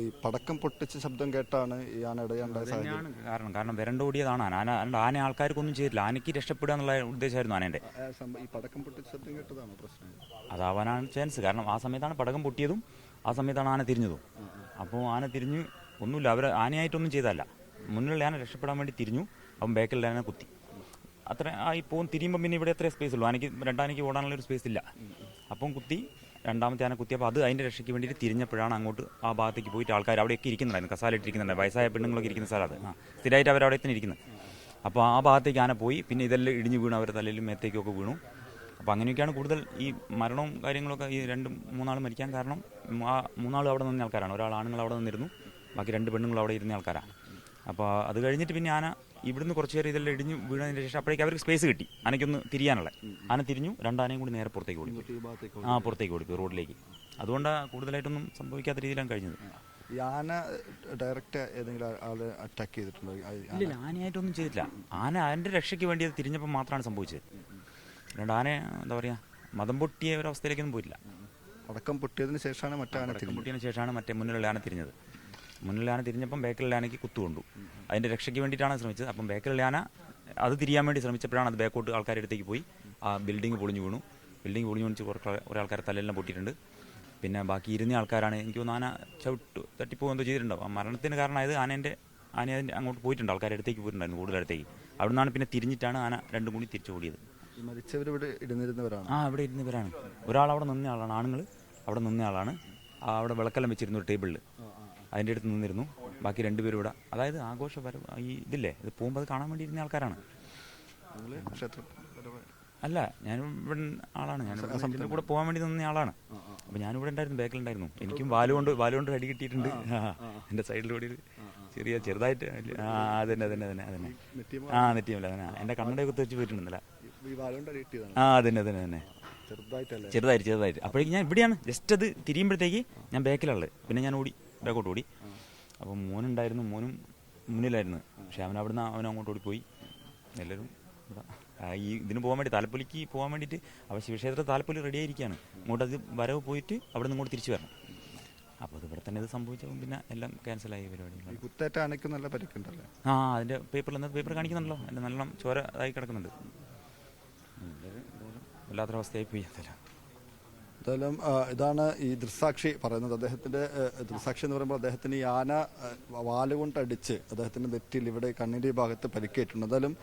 ഈ പടക്കം പൊട്ടിച്ച ശബ്ദം കേട്ടാണ് ഈ ആന ഇടയാണ്ടായ സാഹചര്യം. കാരണം കാരണം വരണ്ടോടിയതാണ് ആന ആന ആന ആൾക്കാർക്കൊന്നും ചെയ്തില്ല. ആനയ്ക്ക് രക്ഷപ്പെടുക എന്നുള്ള ഉദ്ദേശമായിരുന്നു ആനേന്റെ. ആ, സംഭ- ഈ പടക്കം പൊട്ടിച്ച ശബ്ദം കേട്ടതാണോ പ്രശ്നം? അതാവാനാണ് ചാൻസ് കാരണം ആ സമയത്താണ് പടക്കം പൊട്ടിയതും ആ സമയത്താണ് ആന തിരിഞ്ഞതും. അപ്പോൾ ആന തിരിഞ്ഞ് ഒന്നുമില്ല. അവർ ആനയായിട്ടൊന്നും ചെയ്തതല്ല. മുന്നിലുള്ള ആന രക്ഷപ്പെടാൻ വേണ്ടി തിരിഞ്ഞു. അപ്പം ബാക്കിലുള്ള ആന കുത്തി. അത്ര ആ ഈ പോകും തിരിയുമ്പോൾ പിന്നെ ഇവിടെ എത്ര സ്പേസ് ഉള്ളൂ. ആനയ്ക്ക് രണ്ടാനയ്ക്ക് ഓടാനുള്ള ഒരു സ്പേസ് ഇല്ല. അപ്പം കുത്തി. രണ്ടാമത്തെ ആന കുത്തിയപ്പോൾ അത് അതിന്റെ രക്ഷയ്ക്ക് വേണ്ടിയിട്ട് തിരിഞ്ഞപ്പോഴാണ് അങ്ങോട്ട് ആ ഭാഗത്തേക്ക് പോയിട്ട് ആൾക്കാർ അവിടെയൊക്കെ ഇരിക്കുന്നുണ്ടായിരുന്നു കസാലിട്ടിരിക്കുന്നുണ്ട് വയസ്സായ പെണ്ണുങ്ങളൊക്കെ ഇരിക്കുന്ന സ്ഥലം അത്. ആ സ്ഥിരമായിട്ട് അവർ അവിടെ തന്നെ ഇരിക്കുന്നത് അപ്പോൾ ആ ഭാഗത്തേക്ക് ആന പോയി പിന്നെ ഇതെല്ലാം ഇടിഞ്ഞ് വീണു അവരുടെ തലയിലും മേത്തേക്കൊക്കെ വീണു. അപ്പോൾ അങ്ങനെയൊക്കെയാണ് കൂടുതൽ ഈ മരണവും കാര്യങ്ങളൊക്കെ ഈ രണ്ട് മൂന്നാൾ മരിക്കാൻ കാരണം ആ മൂന്നാൾ അവിടെ നിന്ന ആൾക്കാരാണ്. ഒരാൾ ആണുങ്ങൾ അവിടെ നിന്നിരുന്നു ബാക്കി രണ്ട് പെണ്ണുങ്ങൾ അവിടെ ഇരുന്ന ആൾക്കാരാണ്. അപ്പോൾ അത് കഴിഞ്ഞിട്ട് പിന്നെ ആന ഇവിടുന്ന് കുറച്ച് നേരം ഇതെല്ലാം ഇടിഞ്ഞ് വീണതിന് ശേഷം അപ്പോഴേക്ക് അവർക്ക് സ്പേസ് കിട്ടി. ആനയ്ക്കൊന്ന് തിരിയാനുള്ള. ആന തിരിഞ്ഞു രണ്ടാനയും കൂടി നേരെ പുറത്തേക്ക് ഓടി ആ പുറത്തേക്ക് ഓടിപ്പോയി റോഡിലേക്ക്. അതുകൊണ്ടാണ് കൂടുതലായിട്ടൊന്നും സംഭവിക്കാത്ത രീതിയിലാണ് കഴിഞ്ഞത്. ആന ഡയറക്റ്റ് ഏതെങ്കിലും ആൾ അറ്റാക്ക് ചെയ്തിട്ടുണ്ടോ? ഇല്ല ആനയായിട്ടൊന്നും ചെയ്തിട്ടില്ല. ആന അതിന്റെ രക്ഷയ്ക്ക് വേണ്ടി അത് തിരിഞ്ഞപ്പോൾ മാത്രമാണ് സംഭവിച്ചത്. രണ്ട് ആന എന്താ പറയുക മതം പൊട്ടിയ ഒരവസ്ഥയിലേക്കൊന്നും പോയില്ല അടക്കം പടക്കം പൊട്ടിയതിന് ശേഷമാണ് മറ്റേ ആന പൊട്ടിയതിന് ശേഷമാണ് മറ്റേ മുന്നിലുള്ള ആന തിരിഞ്ഞത്. മുന്നിലുള്ള ആന തിരിഞ്ഞപ്പം ബാക്കിലുള്ള ആനയ്ക്ക് കുത്തുകൊണ്ടു അതിന്റെ രക്ഷയ്ക്ക് വേണ്ടിയിട്ടാണ് ശ്രമിച്ചത്. അപ്പം ബാക്കിലുള്ള ആന അത് തിരിയാൻ വേണ്ടി ശ്രമിച്ചപ്പോഴാണ് അത് ബാക്കോട്ട് ആൾക്കാരുടെ അടുത്തേക്ക് പോയി. ആ ബിൽഡിംഗ് പൊളിഞ്ഞു വീണു. ബിൽഡിംഗ് പൊളിഞ്ഞു വീണിച്ച് കുറേ കുറേ ആൾക്കാർ തലയെല്ലാം പൊട്ടിയിട്ടുണ്ട്. പിന്നെ ബാക്കി ഇരുന്ന ആൾക്കാരാണ്. എനിക്ക് തോന്നുന്നു ആന ചവിട്ട് തട്ടിപ്പോകുക എന്തോ ചെയ്തിട്ടുണ്ടാവും ആ മരണത്തിന് കാരണമായത് ആനേന്റെ ആന അതിന്റെ അങ്ങോട്ട് പോയിട്ടുണ്ട്. ആൾക്കാരുടെ അടുത്തേക്ക് പോയിട്ടുണ്ടായിരുന്നു കൂടുതൽ അടുത്തേക്ക് അവിടെ നിന്നാണ് പിന്നെ തിരിഞ്ഞിട്ടാണ് ആന രണ്ടും കൂടി തിരിച്ചു ഓടിയത്. മരിച്ചവരിവിടെ ഇരുന്നിരുന്നവരാണ്? ആ അവിടെ ഇരുന്നവരാണ്. ഒരാൾ അവിടെ നിന്ന ആളാണ്. ആണുങ്ങൾ അവിടെ നിന്ന ആളാണ്. ആ അവിടെ വിളക്കെല്ലാം വെച്ചിരുന്നു ടേബിളിൽ അതിന്റെ അടുത്ത് നിന്നിരുന്നു. ബാക്കി രണ്ടുപേരും ഇവിടെ. അതായത് ആഘോഷ ഈ ഇതില്ലേ? ഇത് പോകുമ്പോൾ അത് കാണാൻ വേണ്ടി ഇരുന്ന ആൾക്കാരാണ് അല്ല ഞാൻ ഇവിടെ ആളാണ്. ഞാൻ ഇതിന്റെ കൂടെ പോകാൻ വേണ്ടി നിന്ന ആളാണ്. അപ്പോൾ ഞാനിവിടെ ഉണ്ടായിരുന്നു ബാക്കിലുണ്ടായിരുന്നു. എനിക്കും വാലുകൊണ്ട് വാലുകൊണ്ട് അടി കിട്ടിയിട്ടുണ്ട്. എന്റെ സൈഡിലൂടെ ഒരു ചെറിയ ചെറുതായിട്ട് ആ അതന്നെ അതന്നെ അതന്നെ അതന്നെ. ആ നെറ്റിയല്ല അതന്നെ. എന്റെ കണ്ണടയെ കുത്തി വെച്ച് വാലുകൊണ്ട് ആ അതന്നെ അതന്നെ തന്നെ ചെറുതായിട്ട് ചെറുതായിട്ട് ചെറുതായിട്ട്. അപ്പോഴേക്കും ഞാൻ ഇവിടെയാണ്. ജസ്റ്റ് അത് തിരിയുമ്പോഴത്തേക്ക് ഞാൻ ബാക്കിലുള്ളത്. പിന്നെ ഞാൻ ഓടി. ബാക്കോട്ട് ഓടി അപ്പം മോനുണ്ടായിരുന്നു മോനും മുന്നിലായിരുന്നു. പക്ഷെ അവൻ അവിടുന്ന് അവൻ അങ്ങോട്ട് ഓടിപ്പോയി എല്ലാവരും ഈ ഇതിന് പോകാൻ വേണ്ടി താലപ്പൊലിക്ക് പോകാൻ വേണ്ടിയിട്ട് അവ ശിവക്ഷേത്ര താലപ്പൊലി റെഡി ആയിരിക്കുകയാണ്. അങ്ങോട്ട് അത് വരവ് പോയിട്ട് അവിടെ നിന്ന് ഇങ്ങോട്ട് തിരിച്ചു വരണം. അപ്പോൾ അത് ഇവിടെ തന്നെ ഇത് സംഭവിച്ചപ്പോൾ പിന്നെ എല്ലാം ക്യാൻസലായി പരിപാടി കുത്തേറ്റ ആനയ്ക്ക് നല്ല പരിക്കുണ്ടല്ലേ? ആ അതിന്റെ പേപ്പറിൽ എന്നാൽ പേപ്പർ കാണിക്കുന്നുണ്ടല്ലോ. എന്റെ നല്ലോണം ചോര ആയി കിടക്കുന്നുണ്ട്. വല്ലാത്തൊരവസ്ഥയായി പോയി. അതല്ല. എന്തായാലും ഇതാണ് ഈ ദൃസാക്ഷി പറയുന്നത്. അദ്ദേഹത്തിന്റെ ഏ, ദൃസാക്ഷി എന്ന് പറയുമ്പോൾ അദ്ദേഹത്തിന് ഈ ആന വാലുകൊണ്ടടിച്ച് അദ്ദേഹത്തിന്റെ നെറ്റിയിൽ ഇവിടെ കണ്ണിന്റെ ഈ ഭാഗത്ത് പരിക്കേറ്റുണ്ട് എന്തായാലും